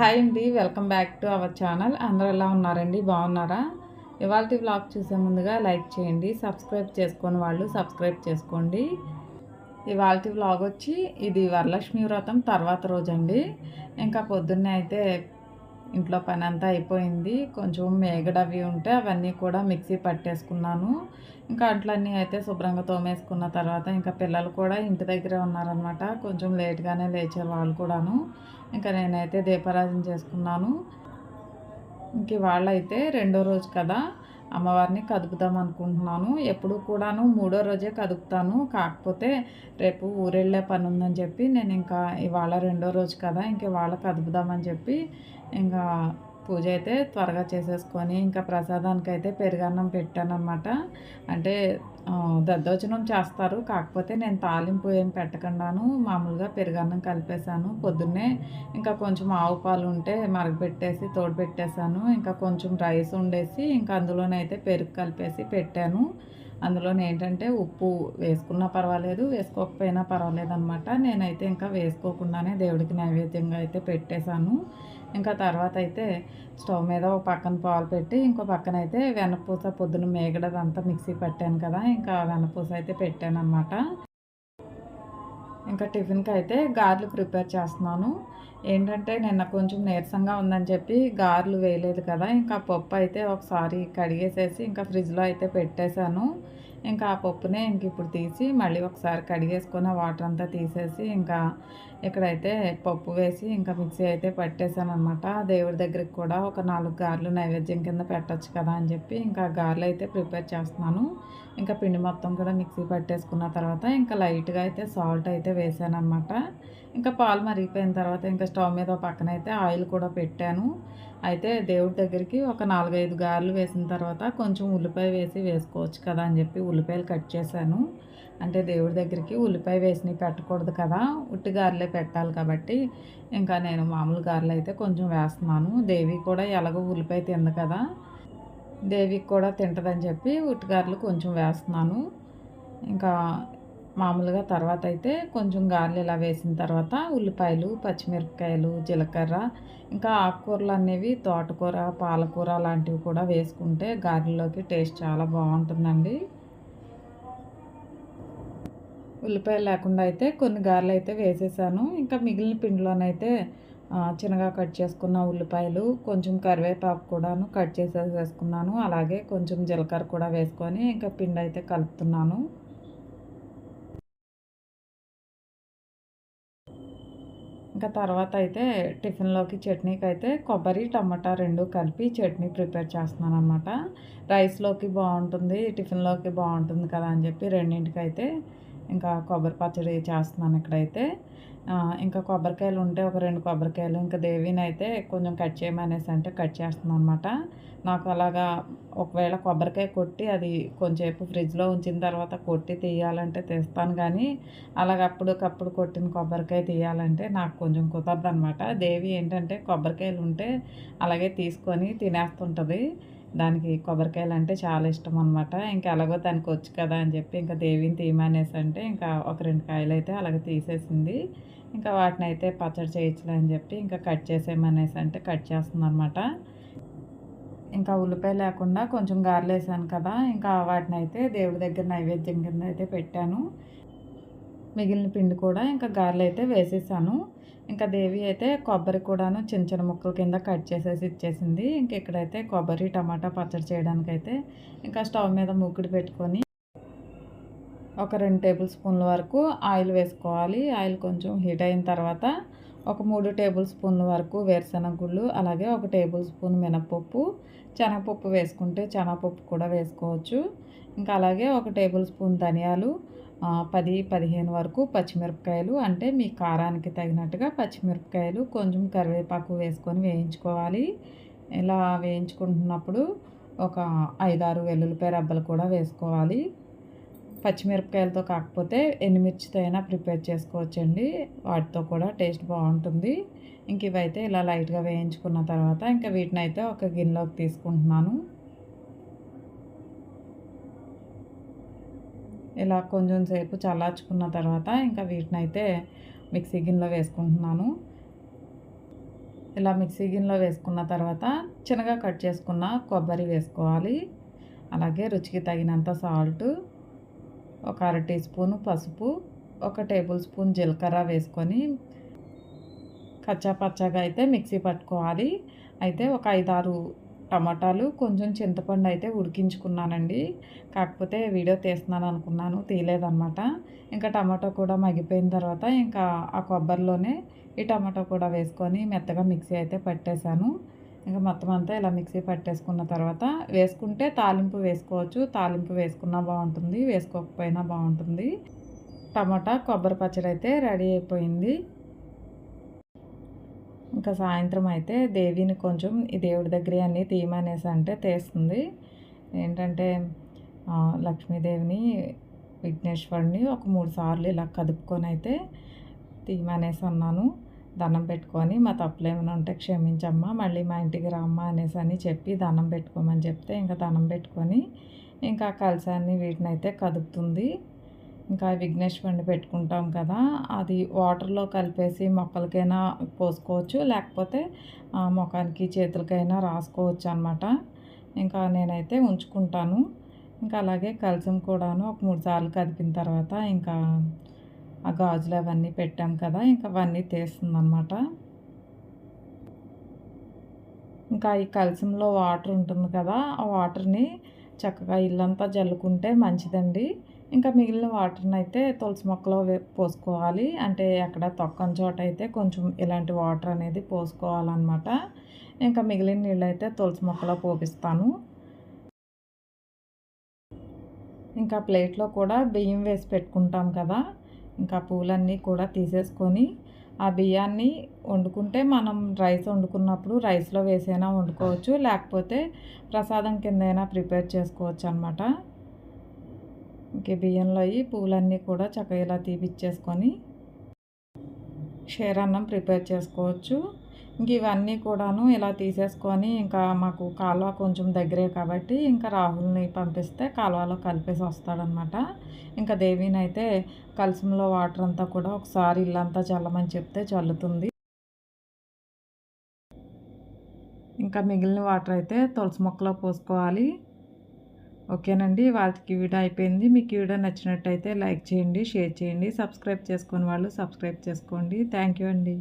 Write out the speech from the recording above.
Hi అండి welcome back to our channel. అందరూ ఎలా ఉన్నారండి? బాగున్నారా? ఇవాళ వ్లాగ్ చూసే ముందుగా లైక్ చేయండి సబ్స్క్రైబ్ చేసుకొని వాళ్ళు సబ్స్క్రైబ్ చేసుకోండి. ఇవాళ వ్లాగ్ వచ్చి ఇది వరలక్ష్మి వ్రతం తర్వాత రోజు అండి ఇంకా పొద్దున్నే అయితే ఇంట్లో పని అంతా అయిపోయింది. కొంచెం మేగడవి ఉంటే అవన్నీ కూడా మిక్సీ పట్టేసుకున్నాను. ఇంకా అట్లన్నీ అయితే శుభ్రంగా తోమేసుకున్న తర్వాత ఇంకా పిల్లలు కూడా ఇంటి దగ్గరే ఉన్నారనమాట కొంచెం లేట్గానే లేచారు వాళ్ళు కూడాను. ఇంకా నేనైతే దీపారాజన చేసుకున్నాను. ఇంక వాళ్ళైతే రెండో రోజు కదా. అమ్మవారిని కదుపుదాం అనుకుంటున్నాను. ఎప్పుడు కూడాను మూడో రోజే కదుపుతాను. కాకపోతే రేపు ఊరెళ్ళే పని ఉందని చెప్పి నేను ఇంకా ఇవాళ రెండో రోజు కదా ఇంక ఇవాళ కదుపుదామని చెప్పి ఇంకా పూజ అయితే త్వరగా చేసేసుకొని ఇంకా ప్రసాదానికి అయితే పెరుగన్నం పెట్టాను అంటే దద్దోజనం చేస్తారు. కాకపోతే నేను తాలింపు ఏం పెట్టకుండాను మామూలుగా పెరుగన్నం కలిపేశాను. పొద్దున్నే ఇంకా కొంచెం ఆవు పాలు ఉంటే మరగపెట్టేసి తోడు పెట్టేశాను ఇంకా కొంచెం రైస్ ఉండేసి ఇంకా అందులోనైతే పెరుగు కలిపేసి పెట్టాను. అందులోనే ఏంటంటే ఉప్పు వేసుకున్నా పర్వాలేదు వేసుకోకపోయినా పర్వాలేదు అనమాట నేనైతే ఇంకా వేసుకోకుండానే దేవుడికి నైవేద్యంగా అయితే పెట్టేశాను. ఇంకా తర్వాత అయితే స్టవ్ మీద ఒక పక్కన పాలు పెట్టి ఇంకో పక్కన అయితే వెనపూస పొద్దున మేగడదంతా మిక్సీ పట్టాను కదా ఇంకా వెనపూస అయితే పెట్టాను అనమాట ఇంకా టిఫిన్కి అయితే గారెలు ప్రిపేర్ చేస్తున్నాను. ఏంటంటే నిన్న కొంచెం నీరసంగా ఉందని చెప్పి గారెలు వేయలేదు కదా ఇంకా పప్పు అయితే ఒకసారి కడిగేసేసి ఇంకా ఫ్రిడ్జ్లో అయితే పెట్టేశాను. ఇంకా ఆ పప్పునే ఇంక ఇప్పుడు తీసి మళ్ళీ ఒకసారి కడిగేసుకొని వాటర్ అంతా తీసేసి ఇంకా ఇక్కడైతే పప్పు వేసి ఇంకా మిక్సీ అయితే పట్టేశాను అనమాట దేవుడి దగ్గరికి కూడా ఒక నాలుగు గారెలు నైవేద్యం కింద పెట్టచ్చు కదా అని చెప్పి ఇంకా గారెలు అయితే ప్రిపేర్ చేస్తున్నాను. ఇంకా పిండి మొత్తం కూడా మిక్సీ పట్టేసుకున్న తర్వాత ఇంకా లైట్గా అయితే సాల్ట్ అయితే వేసాను అనమాట ఇంకా పాలు మరిగిపోయిన తర్వాత ఇంకా స్టవ్ మీద పక్కన అయితే ఆయిల్ కూడా పెట్టాను. అయితే దేవుడి దగ్గరికి ఒక నాలుగైదు గారెలు వేసిన తర్వాత కొంచెం ఉల్లిపాయ వేసి వేసుకోవచ్చు కదా అని చెప్పి ఉల్లిపాయలు కట్ చేశాను. అంటే దేవుడి దగ్గరికి ఉల్లిపాయ వేసినవి పెట్టకూడదు కదా ఉట్టి గారెలే పెట్టాలి కాబట్టి. ఇంకా నేను మామూలు గారెలు అయితే కొంచెం వేస్తున్నాను. దేవి కూడా ఎలాగో ఉల్లిపాయ తింది కదా దేవికి కూడా తింటదని చెప్పి ఉట్టి గారెలు కొంచెం వేస్తున్నాను. ఇంకా మామూలుగా తర్వాత అయితే కొంచెం గారెలు ఇలా వేసిన తర్వాత ఉల్లిపాయలు పచ్చిమిరపకాయలు జీలకర్ర ఇంకా ఆకుకూరలు అనేవి తోటకూర పాలకూర లాంటివి కూడా వేసుకుంటే గారెల్లోకి టేస్ట్ చాలా బాగుంటుందండి. ఉల్లిపాయలు లేకుండా అయితే కొన్ని గారెలు అయితే వేసేసాను. ఇంకా మిగిలిన పిండిలోనైతే చిన్నగా కట్ చేసుకున్న ఉల్లిపాయలు కొంచెం కరివేపాకు కూడాను కట్ చేసేసి వేసుకున్నాను అలాగే కొంచెం జీలకర్ర కూడా వేసుకొని ఇంకా పిండి అయితే కలుపుతున్నాను. ఇంకా తర్వాత అయితే టిఫిన్లోకి చట్నీకి అయితే కొబ్బరి టమాటా రెండు కలిపి చట్నీ ప్రిపేర్ చేస్తున్నాను అనమాట రైస్లోకి బాగుంటుంది టిఫిన్లోకి బాగుంటుంది కదా అని చెప్పి రెండింటికి అయితే ఇంకా కొబ్బరి పచ్చడి చేస్తున్నాను ఇక్కడైతే. ఇంకా కొబ్బరికాయలు ఉంటే ఒక రెండు కొబ్బరికాయలు ఇంకా దేవిని అయితే కొంచెం కట్ చేయమనేసి అంటే కట్ చేస్తున్నాను అనమాట నాకు అలాగా ఒకవేళ కొబ్బరికాయ కొట్టి అది కొంచెంసేపు ఫ్రిడ్జ్లో ఉంచిన తర్వాత కొట్టి తీయాలంటే తీస్తాను కానీ అలాగ అప్పటికప్పుడు కొట్టిన కొబ్బరికాయ తీయాలంటే నాకు కొంచెం కుదరదు అనమాట దేవి ఏంటంటే కొబ్బరికాయలు ఉంటే అలాగే తీసుకొని తినేస్తుంటుంది. దానికి కొబ్బరికాయలు అంటే చాలా ఇష్టం అనమాట ఇంకా ఎలాగో దానికి వచ్చు కదా అని చెప్పి ఇంకా దేవిని తీయమనేసి అంటే ఇంకా ఒక రెండు కాయలు అయితే అలాగే తీసేసింది. ఇంకా వాటిని అయితే పచ్చడి చేయొచ్చులే అని చెప్పి ఇంకా కట్ చేసేయమనేసి అంటే కట్ చేస్తుంది అనమాట ఇంకా ఉల్లిపాయ లేకుండా కొంచెం గారెలు వేసాను కదా ఇంకా వాటిని అయితే దేవుడి దగ్గర నైవేద్యం కింద అయితే పెట్టాను. మిగిలిన పిండి కూడా ఇంకా గారెలు అయితే వేసేసాను. ఇంకా దేవి అయితే కొబ్బరి కూడాను చిన్న చిన్న ముక్కల కింద కట్ చేసేసి ఇచ్చేసింది. ఇంక ఇక్కడైతే కొబ్బరి టమాటా పచ్చడి చేయడానికైతే ఇంకా స్టవ్ మీద ముగ్గుడు పెట్టుకొని ఒక రెండు టేబుల్ స్పూన్ల వరకు ఆయిల్ వేసుకోవాలి. ఆయిల్ కొంచెం హీట్ అయిన తర్వాత ఒక మూడు టేబుల్ స్పూన్ల వరకు వేరుశెనగ గుళ్ళు అలాగే ఒక టేబుల్ స్పూన్ మినపప్పు శనగపప్పు వేసుకుంటే శనగపప్పు కూడా వేసుకోవచ్చు. ఇంకా అలాగే ఒక టేబుల్ స్పూన్ ధనియాలు పది పదిహేను వరకు పచ్చిమిరపకాయలు అంటే మీ కారానికి తగినట్టుగా పచ్చిమిరపకాయలు కొంచెం కరివేపాకు వేసుకొని వేయించుకోవాలి. ఇలా వేయించుకుంటున్నప్పుడు ఒక ఐదారు వెల్లుల్లిపాయ రబ్బలు కూడా వేసుకోవాలి. పచ్చిమిరపకాయలతో కాకపోతే ఎండుమిర్చితో అయినా ప్రిపేర్ చేసుకోవచ్చండి. వాటితో కూడా టేస్ట్ బాగుంటుంది. ఇంక ఇవైతే ఇలా లైట్గా వేయించుకున్న తర్వాత ఇంకా వీటిని అయితే ఒక గిన్నెలోకి తీసుకుంటున్నాను. ఇలా కొంచెం సేపు చల్లార్చుకున్న తర్వాత ఇంకా వీటిని అయితే మిక్సీ గిన్నెలో వేసుకుంటున్నాను. ఇలా మిక్సీ గిన్నెలో వేసుకున్న తర్వాత చిన్నగా కట్ చేసుకున్న కొబ్బరి వేసుకోవాలి. అలాగే రుచికి తగినంత సాల్ట్ ఒక అర టీ స్పూను పసుపు ఒక టేబుల్ స్పూన్ జీలకర్ర వేసుకొని కచ్చా పచ్చగా అయితే మిక్సీ పట్టుకోవాలి. అయితే ఒక ఐదారు టమాటాలు కొంచెం చింతపండు అయితే ఉడికించుకున్నానండి. కాకపోతే వీడియో తీస్తున్నాను అనుకున్నాను తీయలేదన్నమాట. ఇంకా టమాటో కూడా మగ్గిపోయిన తర్వాత ఇంకా ఆ కొబ్బరిలోనే ఈ టమాటో కూడా వేసుకొని మెత్తగా మిక్సీ అయితే పట్టేశాను. ఇంకా మొత్తం అంతా ఇలా మిక్సీ పట్టేసుకున్న తర్వాత వేసుకుంటే తాలింపు వేసుకోవచ్చు. తాలింపు వేసుకున్నా బాగుంటుంది వేసుకోకపోయినా బాగుంటుంది. టమాటా కొబ్బరి పచ్చడి అయితే రెడీ అయిపోయింది. ఇంకా సాయంత్రం అయితే దేవిని కొంచెం ఈ దేవుడి దగ్గర అన్నీ తీయమనేసి అంటే తీస్తుంది. ఏంటంటే లక్ష్మీదేవిని విఘ్నేశ్వరుని ఒక మూడు సార్లు ఇలా కదుపుకొని అయితే తీయమనేసి అన్నాను. దండం పెట్టుకొని మా తప్పులు ఏమైనా ఉంటే క్షమించమ్మా మళ్ళీ మా ఇంటికి రామ్మా అనేసి అని చెప్పి దండం పెట్టుకోమని చెప్తే ఇంకా దండం పెట్టుకొని ఇంకా కలసాన్ని వీటిని అయితే కదుపుతుంది. ఇంకా విఘ్నేశ్వరుని పెట్టుకుంటాం కదా అది వాటర్లో కలిపేసి మొక్కలకైనా పోసుకోవచ్చు లేకపోతే ముఖానికి చేతులకైనా రాసుకోవచ్చు అనమాట ఇంకా నేనైతే ఉంచుకుంటాను. ఇంకా అలాగే కలసం కూడాను ఒక మూడు సార్లు కదిపిన తర్వాత ఇంకా ఆ గాజులు అవన్నీ పెట్టాం కదా ఇంకా అవన్నీ తీస్తుందన్నమాట. ఇంకా ఈ కలసంలో వాటర్ ఉంటుంది కదా ఆ వాటర్ని చక్కగా ఇల్లంతా జల్లుకుంటే మంచిదండి. ఇంకా మిగిలిన వాటర్ని అయితే తులసి మొక్కలో పోసుకోవాలి. అంటే అక్కడ తొక్కని చోట అయితే కొంచెం ఇలాంటి వాటర్ అనేది పోసుకోవాలన్నమాట. ఇంకా మిగిలిన నీళ్ళు అయితే తులసి మొక్కలో పోపిస్తాను. ఇంకా ప్లేట్లో కూడా బియ్యం వేసి పెట్టుకుంటాం కదా. ఇంకా పూలన్నీ కూడా తీసేసుకొని ఆ బియ్యాన్ని వండుకుంటే మనం రైస్ వండుకున్నప్పుడు రైస్లో వేసైనా వండుకోవచ్చు. లేకపోతే ప్రసాదం కిందైనా ప్రిపేర్ చేసుకోవచ్చు అనమాట ఇంక బియ్యంలో అవి పూలన్నీ కూడా చక్కగా ఇలా తీపిచ్చేసుకొని క్షీరాన్నం ప్రిపేర్ చేసుకోవచ్చు. ఇంక ఇవన్నీ కూడాను ఇలా తీసేసుకొని ఇంకా మాకు కాలువ కొంచెం దగ్గరే కాబట్టి ఇంకా రాహుల్ని పంపిస్తే కాలువలో కలిపేసి వస్తాడనమాట. ఇంకా దేవిని అయితే కలసంలో వాటర్ అంతా కూడా ఒకసారి ఇల్లంతా చల్లమని చెప్తే చల్లుతుంది. ఇంకా మిగిలిన వాటర్ అయితే తులసి మొక్కలో పోసుకోవాలి. ఓకేనండి? వాళ్ళకి వీడియో అయిపోయింది. మీకు వీడియో నచ్చినట్టయితే లైక్ చేయండి షేర్ చేయండి సబ్స్క్రైబ్ చేసుకుని వాళ్ళు సబ్స్క్రైబ్ చేసుకోండి. థ్యాంక్ యూ అండి.